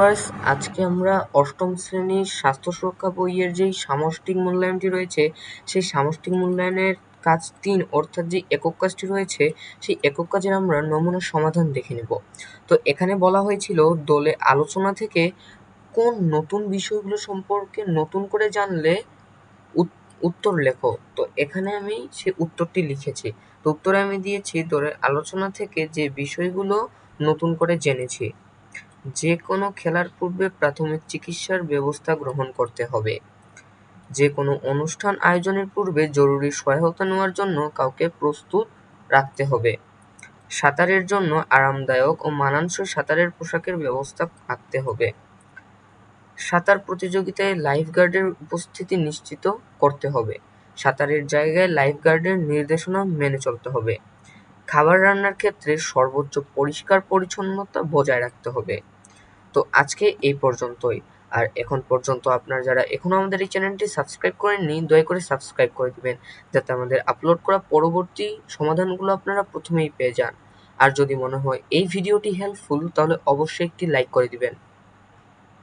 Viewers আজকে আমরা অষ্টম শ্রেণির স্বাস্থ্য সুরক্ষা বইয়ের যেই সামষ্টিক মূল্যায়নটি রয়েছে, সেই সামষ্টিক মূল্যায়নের কাজ তিন অর্থাৎ যে একক কাজটি রয়েছে, সেই একক কাজের আমরা নমুনা সমাধান দেখে নেব। তো এখানে বলা হয়েছিল দলে আলোচনা থেকে কোন নতুন বিষয়গুলো সম্পর্কে নতুন করে জানলে উত্তর লেখো। তো এখানে আমি সে উত্তরটি লিখেছি। তো উত্তরে আমি দিয়েছি দলের আলোচনা থেকে যে বিষয়গুলো নতুন করে জেনেছি। যে কোনো খেলার পূর্বে প্রাথমিক চিকিৎসার ব্যবস্থা গ্রহণ করতে হবে। যে কোনো অনুষ্ঠান আয়োজনের পূর্বে জরুরি সহায়তা নেওয়ার জন্য কাউকে প্রস্তুত রাখতে হবে। সাঁতারের জন্য আরামদায়ক ও মানানসই সাঁতারের পোশাকের ব্যবস্থা রাখতে হবে। সাঁতার প্রতিযোগিতায় লাইফগার্ডের উপস্থিতি নিশ্চিত করতে হবে। সাঁতারের জায়গায় লাইফগার্ডের নির্দেশনা মেনে চলতে হবে। খাবার রান্নার ক্ষেত্রে সর্বোচ্চ পরিষ্কার পরিচ্ছন্নতা বজায় রাখতে হবে। তো আজকে এই পর্যন্তই। আর এখন পর্যন্ত আপনারা যারা এখনও আমাদের এই চ্যানেলটি সাবস্ক্রাইব করেননি, দয়া করে সাবস্ক্রাইব করে দিবেন, যাতে আমাদের আপলোড করা পরবর্তী সমাধানগুলো আপনারা প্রথমেই পেয়ে যান। আর যদি মনে হয় এই ভিডিওটি হেল্পফুল তাহলে অবশ্যই একটি লাইক করে দিবেন।